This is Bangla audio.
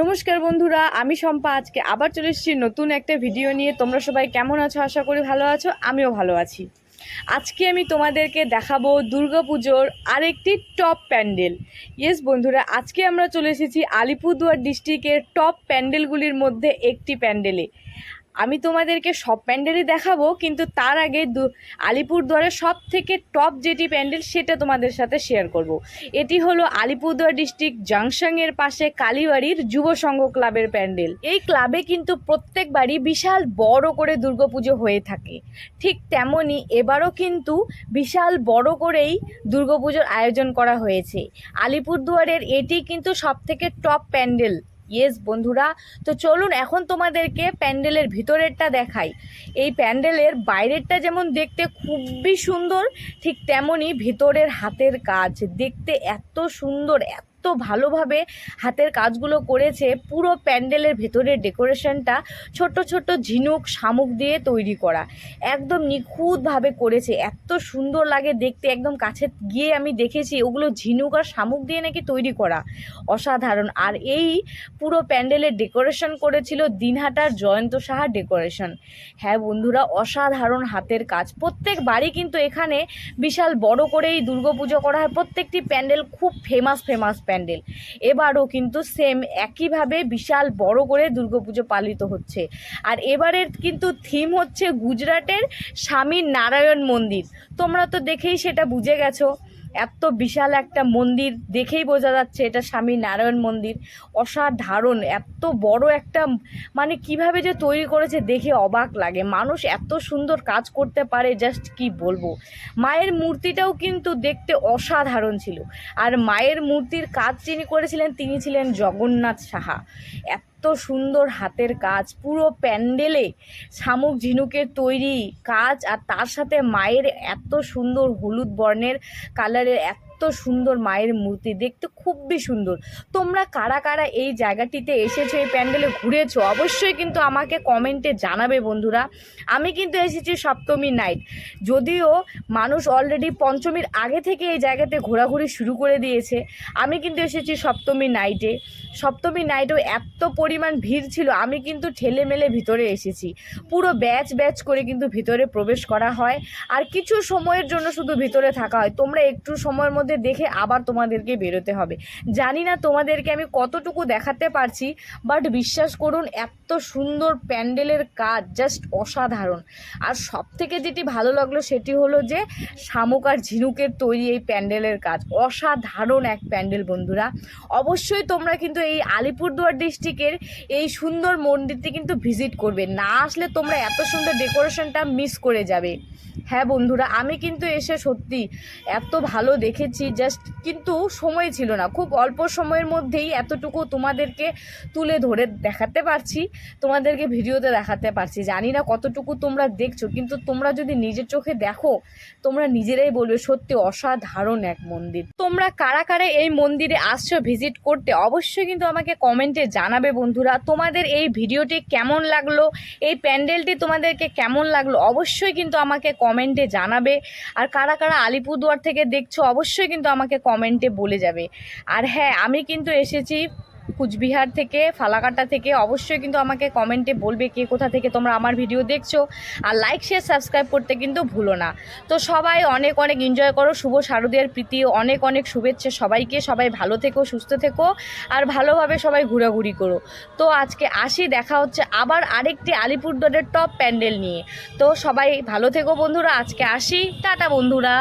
নমস্কার বন্ধুরা, আমি শম্পা। আজকে আবার চলে এসেছি নতুন একটা ভিডিও নিয়ে। তোমরা সবাই কেমন আছো? আশা করি ভালো আছো, আমিও ভালো আছি। আজকে আমি তোমাদেরকে দেখাবো দুর্গাপুজোর আরেকটি টপ প্যান্ডেল। ইয়েস বন্ধুরা, আজকে আমরা চলে এসেছি আলিপুরদুয়ার ডিস্ট্রিক্টের টপ প্যান্ডেলগুলির মধ্যে একটি প্যান্ডেলে। আমি তোমাদেরকে সব প্যান্ডেলই দেখাবো, কিন্তু তার আগে দু, আলিপুরদুয়ারের সব থেকে টপ যেটি প্যান্ডেল সেটা তোমাদের সাথে শেয়ার করব। এটি হলো আলিপুরদুয়ার ডিস্ট্রিক্ট জাংশনের পাশে কালীবাড়ির যুব সংঘ ক্লাবের প্যান্ডেল। এই ক্লাবে কিন্তু প্রত্যেকবারই বিশাল বড় করে দুর্গাপুজো হয়ে থাকে। ঠিক তেমনই এবারও কিন্তু বিশাল বড় করেই দুর্গাপুজোর আয়োজন করা হয়েছে। আলিপুরদুয়ারের এটি কিন্তু সব থেকে টপ প্যান্ডেল। ইয়েস বন্ধুরা, তো চলুন এখন তোমাদেরকে প্যান্ডেলের ভিতরেরটা দেখাই। এই প্যান্ডেলের বাইরেরটা যেমন দেখতে খুবই সুন্দর, ঠিক তেমনই ভিতরের হাতের কাজ। দেখতে এত সুন্দর, এত ভালোভাবে হাতের কাজগুলো করেছে, পুরো প্যান্ডেলের ভেতরের ডেকোরেশনটা ছোট ছোট ঝিনুক শামুক দিয়ে তৈরি করা, একদম নিখুঁতভাবে করেছে, এত সুন্দর লাগে দেখতে, একদম কাছে গিয়ে আমি দেখেছি ওগুলো ঝিনুক আর শামুক দিয়ে নাকি তৈরি করা, অসাধারণ। আর এই পুরো প্যান্ডেলের ডেকোরেশন করেছিল দিনহাটার জয়ন্ত সাহা ডেকোরেশন। হ্যাঁ বন্ধুরা, অসাধারণ হাতের কাজ, প্রত্যেক বাড়ি কিন্তু এখানে বিশাল বড় করেই দুর্গাপুজো করা হয়, প্রত্যেকটি প্যান্ডেল খুব ফেমাস ফেমাস প্যান্ডেল। এবারও কিন্তু সেম একইভাবে বিশাল বড় করে দুর্গাপুজো পালিত হচ্ছে। আর এবারের কিন্তু থিম হচ্ছে গুজরাটের স্বামী নারায়ণ মন্দির। তোমরা তো দেখেই সেটা বুঝে গেছো। এত বিশাল একটা মন্দির দেখেই বোঝা যাচ্ছে এটা স্বামী নারায়ণ মন্দির। অসাধারণ, এত বড় একটা মানে কীভাবে যে তৈরি করেছে দেখে অবাক লাগে। মানুষ এত সুন্দর কাজ করতে পারে, জাস্ট কি বলব? মায়ের মূর্তিটাও কিন্তু দেখতে অসাধারণ ছিল। আর মায়ের মূর্তির কাজ যিনি করেছিলেন, তিনি ছিলেন জগন্নাথ সাহা। এত সুন্দর হাতের কাজ, পুরো প্যান্ডেলে শামুক ঝিনুকের তৈরি কাজ আর তার সাথে মায়ের এত সুন্দর হলুদ বর্ণের কালারের এত সুন্দর মায়ের মূর্তি, দেখতে খুবই সুন্দর। তোমরা কারা কারা এই জায়গাটিতে এসেছ, এই প্যান্ডেলে ঘুরেছো, অবশ্যই কিন্তু আমাকে কমেন্টে জানাবে বন্ধুরা। আমি কিন্তু এসেছি সপ্তমী নাইট যদিও মানুষ অলরেডি পঞ্চমীর আগে থেকে এই জায়গাতে ঘোরাঘুরি শুরু করে দিয়েছে, আমি কিন্তু এসেছি সপ্তমী নাইটে সপ্তমী নাইটেও এত পরিমাণ ভিড় ছিল, আমি কিন্তু ঠেলে মেলে ভিতরে এসেছি। পুরো ব্যাচ ব্যাচ করে কিন্তু ভিতরে প্রবেশ করা হয়। আর কিছু সময়ের জন্য শুধু ভিতরে থাকা হয়। তোমরা একটু সময়ের মধ্যে দেখে আবার তোমাদেরকে বেরোতে হবে। জানি না তোমাদেরকে আমি কতটুকু দেখাতে পারছি বাট বিশ্বাস করুন, এত সুন্দর প্যান্ডেলের কাজ জাস্ট অসাধারণ। আর সব থেকে যেটি ভালো লাগল সেটি হলো যে, শামুক আর ঝিনুকের তৈরি এই প্যান্ডেলের কাজ। অসাধারণ এক প্যান্ডেল বন্ধুরা। অবশ্যই তোমরা কিন্তু এই আলিপুরদুয়ার ডিস্ট্রিক্টের এই সুন্দর মন্দিরটি কিন্তু ভিজিট করবে। না আসলে তোমরা এত সুন্দর ডেকোরেশনটা মিস করে যাবে। হ্যাঁ বন্ধুরা, আমি কিন্তু এসে সত্যি এত ভালো দেখেছি জাস্ট কিন্তু সময় ছিল না। খুব অল্প সময়ের মধ্যেই এতটুকু তোমাদেরকে তুলে ধরে দেখাতে পারছি, তোমাদেরকে ভিডিওতে দেখাতে পারছি। জানি না কতটুকু তোমরা দেখছ, কিন্তু তোমরা যদি নিজের চোখে দেখো, তোমরা নিজেরাই বলবে সত্যি অসাধারণ এক মন্দির। তোমরা কারা কারা এই মন্দিরে আসছো ভিজিট করতে, অবশ্যই কিন্তু আমাকে কমেন্টে জানাবে বন্ধুরা, তোমাদের এই ভিডিওটি কেমন লাগল, এই প্যান্ডেলটি তোমাদেরকে কেমন লাগল, অবশ্যই কিন্তু আমাকে কমেন্টে জানাবে। আর কারা কারা আলিপুরদুয়ার থেকে দেখছ, অবশ্যই কিন্তু আমাকে কমেন্টে বলে যাবে। আর হ্যাঁ আমি কিন্তু এসেছি কুচবিহার থেকে, ফালাকাটা থেকে অবশ্যই কিন্তু আমাকে কমেন্টে বলবে কে কোথা থেকে তোমরা আমার ভিডিও দেখছ। আর লাইক শেয়ার সাবস্ক্রাইব করতে কিন্তু ভুলো না। তো সবাই অনেক অনেক এনজয় করো, শুভ শারদীয়ার প্রীতি, অনেক অনেক শুভেচ্ছা সবাইকে। সবাই ভালো থেকো, সুস্থ থেকো, আর ভালোভাবে সবাই ঘোরাঘুরি করো। তো আজকে আসি, দেখা হচ্ছে আবার আরেকটি আলিপুরদুয়ারের টপ প্যান্ডেল নিয়ে। তো সবাই ভালো থেকো বন্ধুরা, আজকে আসি। টাটা বন্ধুরা।